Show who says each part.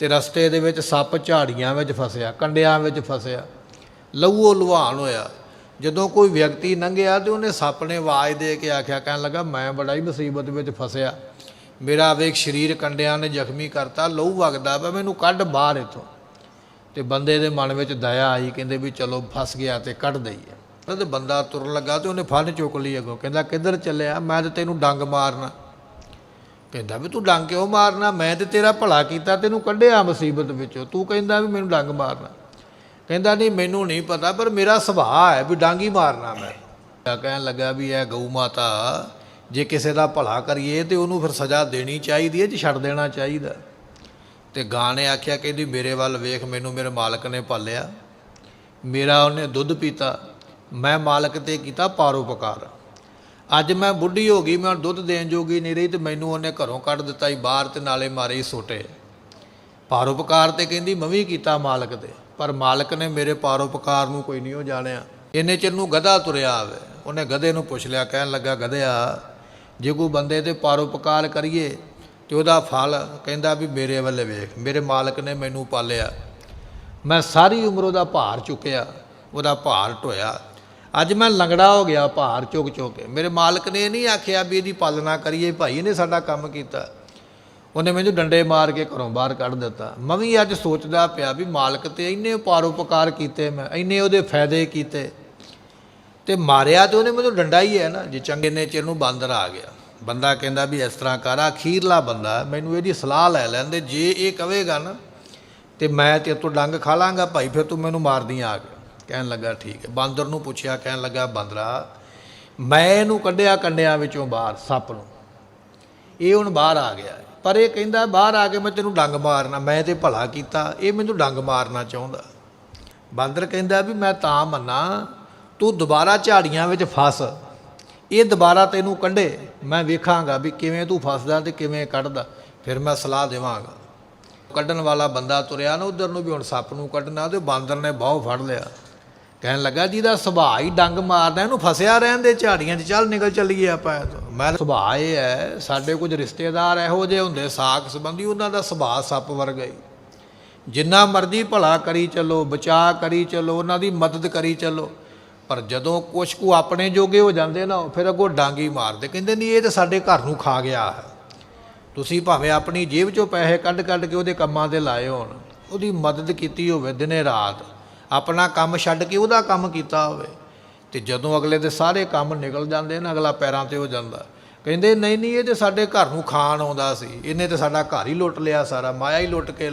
Speaker 1: ਤੇ ਰਸਤੇ ਦੇ ਵਿੱਚ ਸੱਪ ਝਾੜੀਆਂ ਵਿੱਚ ਫਸਿਆ, ਕੰਡਿਆਂ ਵਿੱਚ ਫਸਿਆ, ਲਹੂ ਲੁਹਾਨ ਹੋਇਆ। ਜਦੋਂ ਕੋਈ ਵਿਅਕਤੀ ਲੰਘਿਆ ਤੇ ਉਹਨੇ ਸੱਪ ਨੇ ਆਵਾਜ਼ ਦੇ ਕੇ ਆਖਿਆ, ਕਹਿਣ ਲੱਗਾ, ਮੈਂ ਬੜਾ ਹੀ ਮੁਸੀਬਤ ਵਿੱਚ ਫਸਿਆ। ਮੇਰਾ ਵੇਖ ਸਰੀਰ ਕੰਡਿਆਂ ਨੇ ਜ਼ਖਮੀ ਕਰਤਾ, ਲਹੂ ਵਗਦਾ ਵਾ ਮੈਨੂੰ ਕੱਢ ਬਾਹਰ ਇੱਥੋਂ। ਤੇ ਬੰਦੇ ਦੇ ਮਨ ਵਿੱਚ ਦਇਆ ਆਈ, ਕਹਿੰਦੇ ਵੀ ਚਲੋ ਫਸ ਗਿਆ ਤੇ ਕੱਢ ਦਈਏ ਤੇ ਬੰਦਾ ਤੁਰਨ ਲੱਗਾ ਤੇ ਉਹਨੇ ਫਨ ਚੁੱਕ ਲਈ ਅੱਗੋਂ, ਕਹਿੰਦਾ, ਕਿੱਧਰ ਚੱਲਿਆ? ਮੈਂ ਤੇ ਤੈਨੂੰ ਡੰਗ ਮਾਰਨਾ। ਕਹਿੰਦਾ ਵੀ ਤੂੰ ਡੰਗ ਕਿਉਂ ਮਾਰਨਾ? ਮੈਂ ਤੇ ਤੇਰਾ ਭਲਾ ਕੀਤਾ, ਤੈਨੂੰ ਕੱਢਿਆ ਮੁਸੀਬਤ ਵਿੱਚੋਂ। ਤੂੰ ਕਹਿੰਦਾ ਵੀ ਮੈਨੂੰ ਡੰਗ ਮਾਰਨਾ। ਕਹਿੰਦਾ, ਨਹੀਂ, ਮੈਨੂੰ ਨਹੀਂ ਪਤਾ, ਪਰ ਮੇਰਾ ਸੁਭਾਅ ਹੈ ਵੀ ਡੰਗ ਹੀ ਮਾਰਨਾ ਮੈਂ। ਕਹਿਣ ਲੱਗਾ ਵੀ ਇਹ ਗਊ ਮਾਤਾ, ਜੇ ਕਿਸੇ ਦਾ ਭਲਾ ਕਰੀਏ ਤੇ ਉਹਨੂੰ ਫਿਰ ਸਜ਼ਾ ਦੇਣੀ ਚਾਹੀਦੀ ਹੈ, ਜੇ ਛੱਡ ਦੇਣਾ ਚਾਹੀਦਾ। ਤੇ ਗਾਂ ਨੇ ਆਖਿਆ, ਕਹਿੰਦੀ, ਮੇਰੇ ਵੱਲ ਵੇਖ, ਮੈਨੂੰ ਮੇਰੇ ਮਾਲਕ ਨੇ ਪਾਲਿਆ। ਮੇਰਾ ਉਹਨੇ ਦੁੱਧ ਪੀਤਾ, ਮੈਂ ਮਾਲਕ ਤੇ ਕੀਤਾ ਪਾਰੋਪਕਾਰ। ਅੱਜ ਮੈਂ ਬੁੱਢੀ ਹੋ ਗਈ, ਮੈਂ ਹੁਣ ਦੁੱਧ ਦੇਣ ਜੋਗੀ ਨਹੀਂ ਰਹੀ ਤੇ ਮੈਨੂੰ ਉਹਨੇ ਘਰੋਂ ਕੱਢ ਦਿੱਤਾ ਹੀ ਬਾਹਰ ਤੇ ਨਾਲੇ ਮਾਰੇ ਹੀ ਸੋਟੇ। ਪਾਰੋਪਕਾਰ ਤੇ ਕਹਿੰਦੀ, ਮੈਂ ਵੀ ਕੀਤਾ ਮਾਲਕ ਦੇ ਪਰ ਮਾਲਕ ਨੇ ਮੇਰੇ ਪਾਰੋਪਕਾਰ ਨੂੰ ਕੋਈ ਨਹੀਂ ਉਹ ਜਾਣਿਆ। ਇੰਨੇ ਚਿਰ ਨੂੰ ਗਧਾ ਤੁਰਿਆ ਆਵੇ। ਉਹਨੇ ਗਧੇ ਨੂੰ ਪੁੱਛ ਲਿਆ, ਕਹਿਣ ਲੱਗਾ, ਗਧਿਆ, ਜੇ ਕੋਈ ਬੰਦੇ ਤੇ ਪਾਰੋਪਕਾਰ ਕਰੀਏ ਤੇ ਉਹਦਾ ਫਲ, ਕਹਿੰਦਾ ਵੀ ਮੇਰੇ ਵੱਲ ਵੇਖ, ਮੇਰੇ ਮਾਲਕ ਨੇ ਮੈਨੂੰ ਪਾਲਿਆ। ਮੈਂ ਸਾਰੀ ਉਮਰ ਉਹਦਾ ਭਾਰ ਚੁੱਕਿਆ, ਉਹਦਾ ਭਾਰ ਢੋਇਆ। ਅੱਜ ਮੈਂ ਲੰਗੜਾ ਹੋ ਗਿਆ ਭਾਰ ਚੁੱਕ ਚੁੱਕ ਕੇ। ਮੇਰੇ ਮਾਲਕ ਨੇ ਇਹ ਨਹੀਂ ਆਖਿਆ ਵੀ ਇਹਦੀ ਪਾਲਣਾ ਕਰੀਏ, ਭਾਈ ਇਹਨੇ ਸਾਡਾ ਕੰਮ ਕੀਤਾ। ਉਹਨੇ ਮੈਨੂੰ ਡੰਡੇ ਮਾਰ ਕੇ ਘਰੋਂ ਬਾਹਰ ਕੱਢ ਦਿੱਤਾ। ਮੈਂ ਵੀ ਅੱਜ ਸੋਚਦਾ ਪਿਆ ਵੀ ਮਾਲਕ ਤੇ ਇੰਨੇ ਪਾਰੋਪਕਾਰ ਕੀਤੇ ਮੈਂ, ਇੰਨੇ ਉਹਦੇ ਫਾਇਦੇ ਕੀਤੇ। ਤੇ ਮਾਰਿਆ ਤੇ ਉਹਨੇ ਮੈਨੂੰ ਡੰਡਾ ਹੀ ਹੈ ਨਾ, ਜੇ ਚੰਗੇ ਨੇ ਚਿਰ ਨੂੰ ਬਾਂਦਰ ਆ ਗਿਆ। ਬੰਦਾ ਕਹਿੰਦਾ ਵੀ ਇਸ ਤਰ੍ਹਾਂ ਕਰ ਅਖੀਰਲਾ ਬੰਦਾ, ਮੈਨੂੰ ਇਹਦੀ ਸਲਾਹ ਲੈ ਲੈਂਦੇ, ਜੇ ਇਹ ਕਵੇਗਾ ਨਾ, ਤੇ ਮੈਂ ਤੇ ਤੋਂ ਡੰਗ ਖਾ ਲਾਂਗਾ, ਭਾਈ ਫਿਰ ਤੂੰ ਮੈਨੂੰ ਮਾਰਦੀ ਆ ਕੇ। ਕਹਿਣ ਲੱਗਾ, ਠੀਕ ਹੈ। ਬਾਂਦਰ ਨੂੰ ਪੁੱਛਿਆ, ਕਹਿਣ ਲੱਗਾ, ਬਾਂਦਰਾ, ਮੈਂ ਇਹਨੂੰ ਕੱਢਿਆ ਕੰਡਿਆਂ ਵਿੱਚੋਂ ਬਾਹਰ, ਸੱਪ ਨੂੰ। ਇਹ ਹੁਣ ਬਾਹਰ ਆ ਗਿਆ। ਪਰ ਇਹ ਕਹਿੰਦਾ, ਬਾਹਰ ਆ ਕੇ ਮੈਂ ਤੈਨੂੰ ਡੰਗ ਮਾਰਨਾ, ਮੈਂ ਤੇ ਭਲਾ ਕੀਤਾ, ਇਹ ਮੈਨੂੰ ਡੰਗ ਮਾਰਨਾ ਚਾਹੁੰਦਾ। ਬਾਂਦਰ ਕਹਿੰਦਾ ਵੀ, ਮੈਂ ਤਾਂ ਮੰਨਾ, ਤੂੰ ਦੁਬਾਰਾ ਝਾੜੀਆਂ ਵਿੱਚ ਫਸ। ਇਹ ਦੁਬਾਰਾ ਤੈਨੂੰ ਕੰਢੇ, ਮੈਂ ਵੇਖਾਂਗਾ ਵੀ ਕਿਵੇਂ ਤੂੰ ਫਸਦਾ ਤੇ ਕਿਵੇਂ ਕੱਢਦਾ। ਫਿਰ ਮੈਂ ਸਲਾਹ ਦੇਵਾਂਗਾ। ਕੱਢਣ ਵਾਲਾ ਬੰਦਾ ਤੁਰਿਆ ਨਾ ਉਧਰ ਨੂੰ ਵੀ ਹੁਣ ਸੱਪ ਨੂੰ ਕੱਢਣਾ ਤੇ ਬਾਂਦਰ ਨੇ ਬਾਹੋਂ ਫੜ ਲਿਆ। ਕਹਿਣ ਲੱਗਾ, ਜਿਹਦਾ ਸੁਭਾਅ ਹੀ ਡੰਗ ਮਾਰਦਾ, ਇਹਨੂੰ ਫਸਿਆ ਰਹਿਣ ਦੇ, ਝਾੜੀਆਂ 'ਚ ਚੱਲ ਨਿਕਲ ਚੱਲੀਏ ਆਪਾਂ। ਇੱਥੋਂ ਮੈਂ ਸੁਭਾਅ ਇਹ ਹੈ, ਸਾਡੇ ਕੁਝ ਰਿਸ਼ਤੇਦਾਰ ਇਹੋ ਜਿਹੇ ਹੁੰਦੇ ਸਾਖ ਸੰਬੰਧੀ, ਉਹਨਾਂ ਦਾ ਸੁਭਾਅ ਸੱਪ ਵਰਗਾ ਹੀ। ਜਿੰਨਾ ਮਰਜ਼ੀ ਭਲਾ ਕਰੀ ਚੱਲੋ, ਬਚਾ ਕਰੀ ਚੱਲੋ, ਉਹਨਾਂ ਦੀ ਮਦਦ ਕਰੀ ਚੱਲੋ, ਪਰ ਜਦੋਂ ਕੁਛ ਕੁ ਆਪਣੇ ਜੋਗੇ ਹੋ ਜਾਂਦੇ ਨਾ ਫਿਰ ਅੱਗੋਂ ਡਾਂਗੀ ਮਾਰਦੇ। ਕਹਿੰਦੇ, ਨਹੀਂ, ਇਹ ਤਾਂ ਸਾਡੇ ਘਰ ਨੂੰ ਖਾ ਗਿਆ ਹੈ। ਤੁਸੀਂ ਭਾਵੇਂ ਆਪਣੀ ਜੇਬ ਚੋਂ ਪੈਸੇ ਕੱਢ ਕੱਢ ਕੇ ਉਹਦੇ ਕੰਮਾਂ ਤੇ ਲਾਏ ਹੋਣ, ਉਹਦੀ ਮਦਦ ਕੀਤੀ ਹੋਵੇ ਦਿਨੇ ਰਾਤ। ਆਪਣਾ ਕੰਮ ਛੱਡ ਕੇ ਉਹਦਾ ਕੰਮ ਕੀਤਾ ਹੋਵੇ। ਤੇ ਜਦੋਂ ਅਗਲੇ ਦੇ ਸਾਰੇ ਕੰਮ ਨਿਕਲ ਜਾਂਦੇ ਨਾ, ਅਗਲਾ ਪੈਰਾਂ ਤੇ ਹੋ ਜਾਂਦਾ। ਕਹਿੰਦੇ, ਨਹੀਂ ਨਹੀਂ, ਇਹ ਤੇ ਸਾਡੇ ਘਰ ਨੂੰ ਖਾਣ ਆਉਂਦਾ ਸੀ। ਇਹਨੇ ਤੇ ਸਾਡਾ ਘਰ ਹੀ ਲੁੱਟ ਲਿਆ ਸਾਰਾ, ਮਾਇਆ ਹੀ ਲੁੱਟ ਕੇ